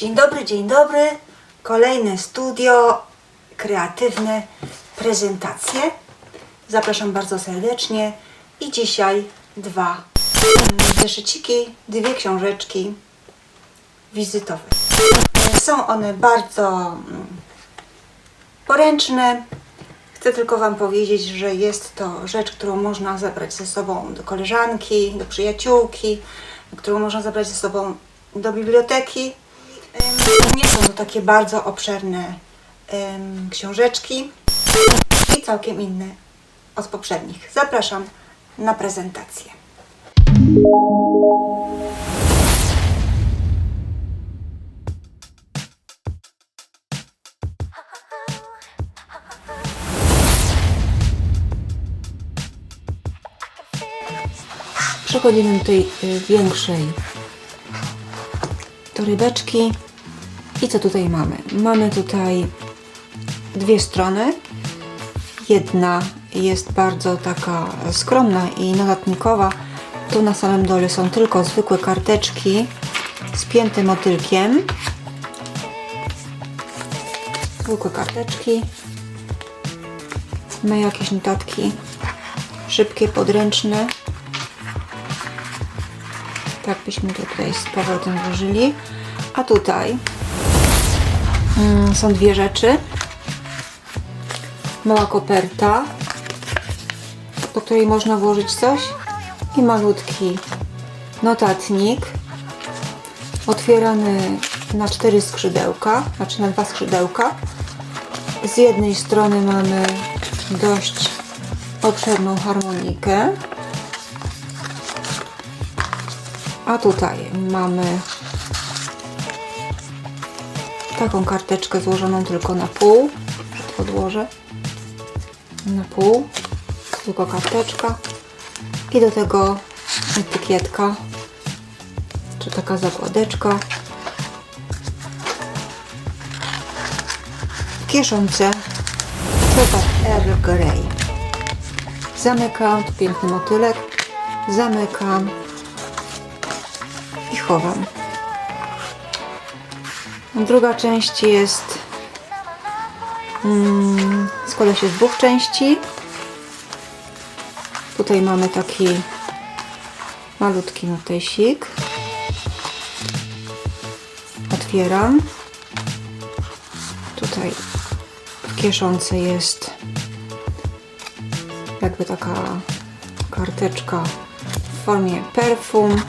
Dzień dobry, dzień dobry. Kolejne studio, kreatywne prezentacje. Zapraszam bardzo serdecznie i dzisiaj dwa zeszyciki, dwie książeczki wizytowe. Są one bardzo mm, poręczne. Chcę tylko Wam powiedzieć, że jest to rzecz, którą można zabrać ze sobą do koleżanki, do przyjaciółki, którą można zabrać ze sobą do biblioteki. Nie są to takie bardzo obszerne książeczki i całkiem inne od poprzednich. Zapraszam na prezentację. Przechodzimy do tej y, torybeczki. I co tutaj mamy? Mamy tutaj dwie strony. Jedna jest bardzo taka skromna i notatnikowa. Tu na samym dole są tylko zwykłe karteczki spięte motylkiem. Zwykłe karteczki. Ma jakieś notatki szybkie, podręczne. Tak byśmy tutaj z powrotem włożyli. A tutaj mm, są dwie rzeczy. Mała koperta, do której można włożyć coś i malutki notatnik otwierany na cztery skrzydełka, znaczy na dwa skrzydełka. Z jednej strony mamy dość obszerną harmonikę, a tutaj mamy taką karteczkę złożoną tylko na pół. Odłożę. Na pół. Tylko karteczka. I do tego etykietka. Czy taka zakładeczka. Kieszonce. Chłopak Earl Grey. Zamykam. Piękny motylek. Zamykam. Druga część jest mm, składa się z dwóch części. Tutaj mamy taki malutki notesik. Otwieram. Tutaj w kieszonce jest jakby taka karteczka w formie perfum.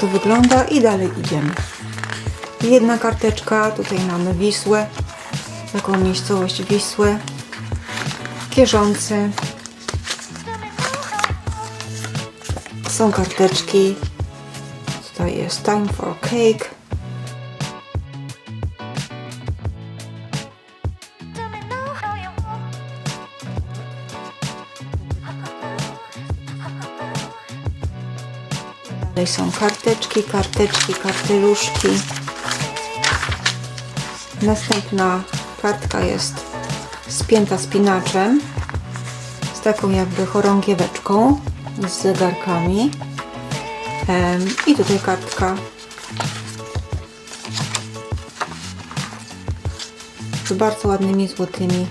To wygląda i dalej idziemy. Jedna karteczka, tutaj mamy Wisłę, taką miejscowość Wisłę, Kierzące. Są karteczki, tutaj jest Time for Cake. Tutaj są karteczki, karteczki, karteluszki. Następna kartka jest spięta spinaczem z taką jakby chorągieweczką z zegarkami. I tutaj kartka z bardzo ładnymi złotymi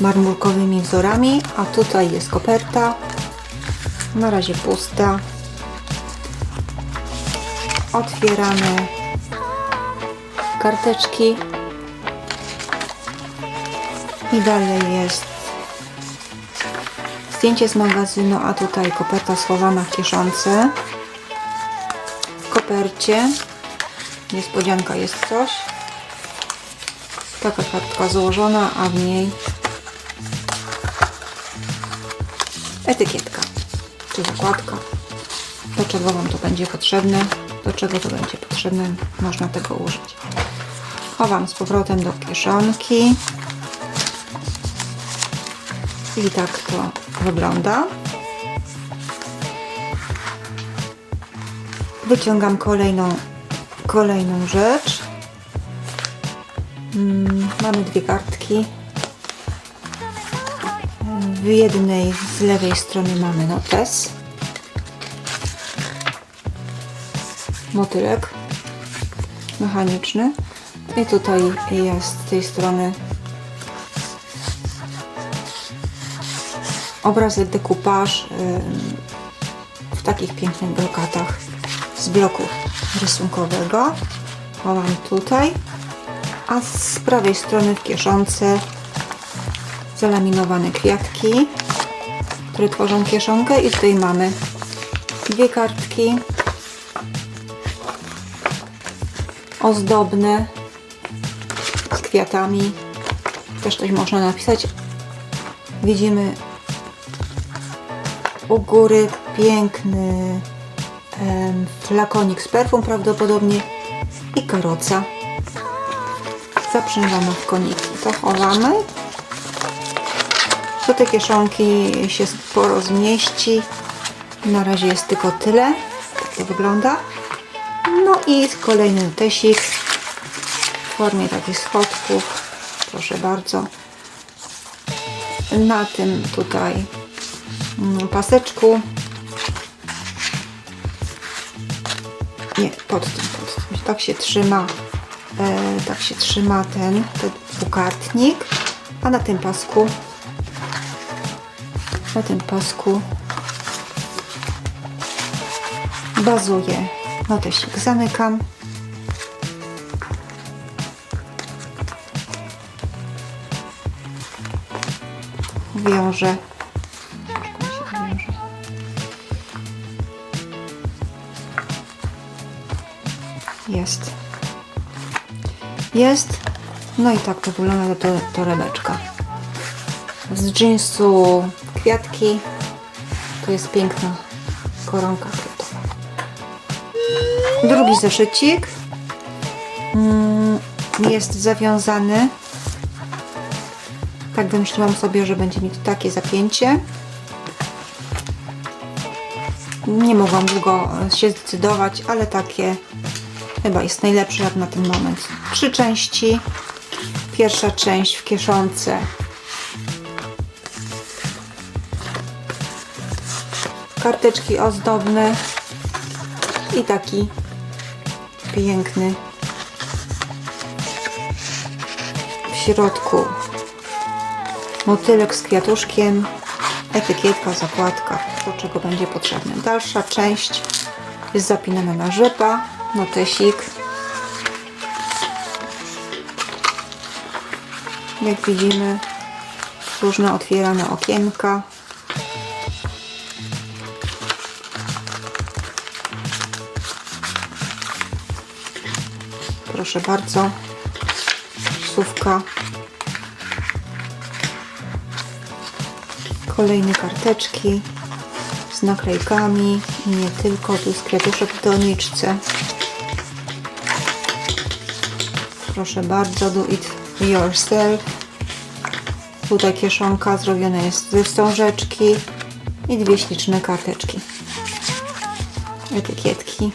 marmurkowymi wzorami, a tutaj jest koperta. Na razie pusta. Otwieramy karteczki. I dalej jest zdjęcie z magazynu, a tutaj koperta schowana w kieszonce. W kopercie niespodzianka jest coś. Taka kartka złożona, a w niej etykietka czy zakładka. Do czego Wam to będzie potrzebne? Do czego to będzie potrzebne? Można tego użyć. Chowam z powrotem do kieszonki. I tak to wygląda. Wyciągam kolejną, kolejną rzecz. Mm, mamy dwie kartki. W jednej z lewej strony mamy notes. Motylek mechaniczny. I tutaj jest z tej strony obrazek ym, w takich pięknych brokatach z bloku rysunkowego. Chowam tutaj, a z prawej strony w kieszonce zalaminowane kwiatki, które tworzą kieszonkę i tutaj mamy dwie kartki ozdobne z kwiatami. Też coś można napisać. Widzimy u góry piękny em, flakonik z perfum prawdopodobnie i karoca zaprzężona w koniki. To chowamy. Do tej kieszonki się sporo zmieści. Na razie jest tylko tyle. Tak to wygląda. No i kolejny notesik w formie takich schodków. Proszę bardzo. Na tym tutaj mm, paseczku. Nie, pod tym, pod tym. Tak się trzyma, e, tak się trzyma ten, ten dwukartnik. A na tym pasku, na tym pasku bazuje notesik. Zamykam. Wiążę. Jest. Jest. No i tak to wygląda to torebeczka. Z jeansu kwiatki. To jest piękna koronka kwiatowa. Drugi zeszycik mm, jest zawiązany. Tak wymyśliłam sobie, że będzie mieć takie zapięcie. Nie mogłam długo się zdecydować, ale takie chyba jest najlepsze jak na ten moment. Trzy części. Pierwsza część w kieszonce. Karteczki ozdobne i taki piękny w środku motylek z kwiatuszkiem, etykietka, zakładka, do czego będzie potrzebne. Dalsza część jest zapinana na rzepa, notesik. Jak widzimy, różne otwierane okienka. Proszę bardzo, słówka. Kolejne karteczki z naklejkami i nie tylko, tu jest kwiatuszek w doniczce. Proszę bardzo, do it yourself. Tutaj kieszonka zrobiona jest ze wstążeczki i dwie śliczne karteczki. Etykietki.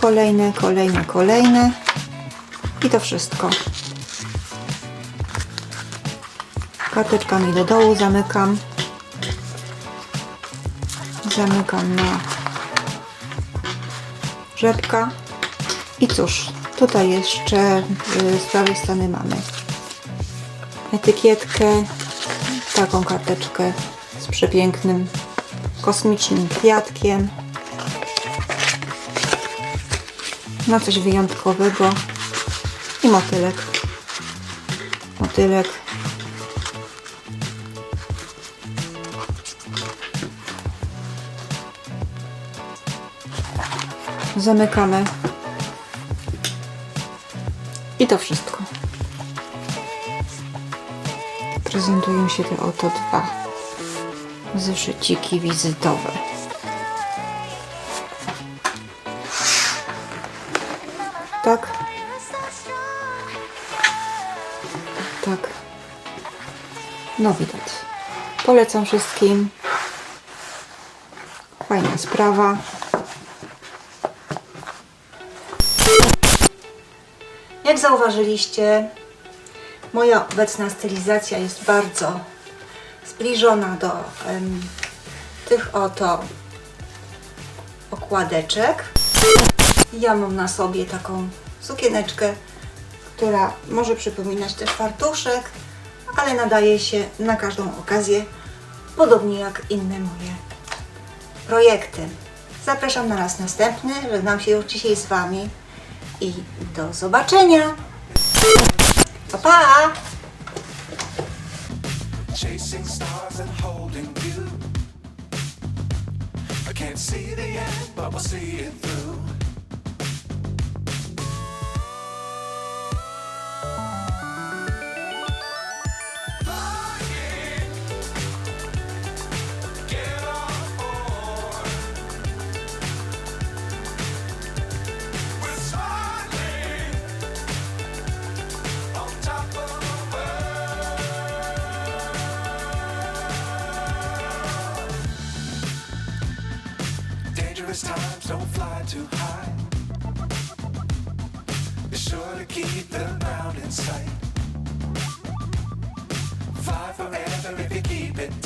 Kolejne, kolejne, kolejne. I to wszystko. Karteczkami do dołu zamykam. Zamykam na rzepka. I cóż, tutaj jeszcze y, z prawej strony mamy etykietkę, taką karteczkę z przepięknym kosmicznym kwiatkiem. Na coś wyjątkowego i motylek. Motylek. Zamykamy. I to wszystko. Prezentują się te oto dwa zeszyciki wizytowe. No widać. Polecam wszystkim. Fajna sprawa. Jak zauważyliście, moja obecna stylizacja jest bardzo zbliżona do em, tych oto okładeczek. Ja mam na sobie taką sukieneczkę, która może przypominać też fartuszek, ale nadaje się na każdą okazję, podobnie jak inne moje projekty. Zapraszam na raz następny. Żegnam się już dzisiaj z Wami i do zobaczenia. Pa, pa! chasing stars and holding you. I can't see the end, but we'll see it through. Dangerous times don't fly too high. Be sure to keep the ground in sight. Fly forever if you keep it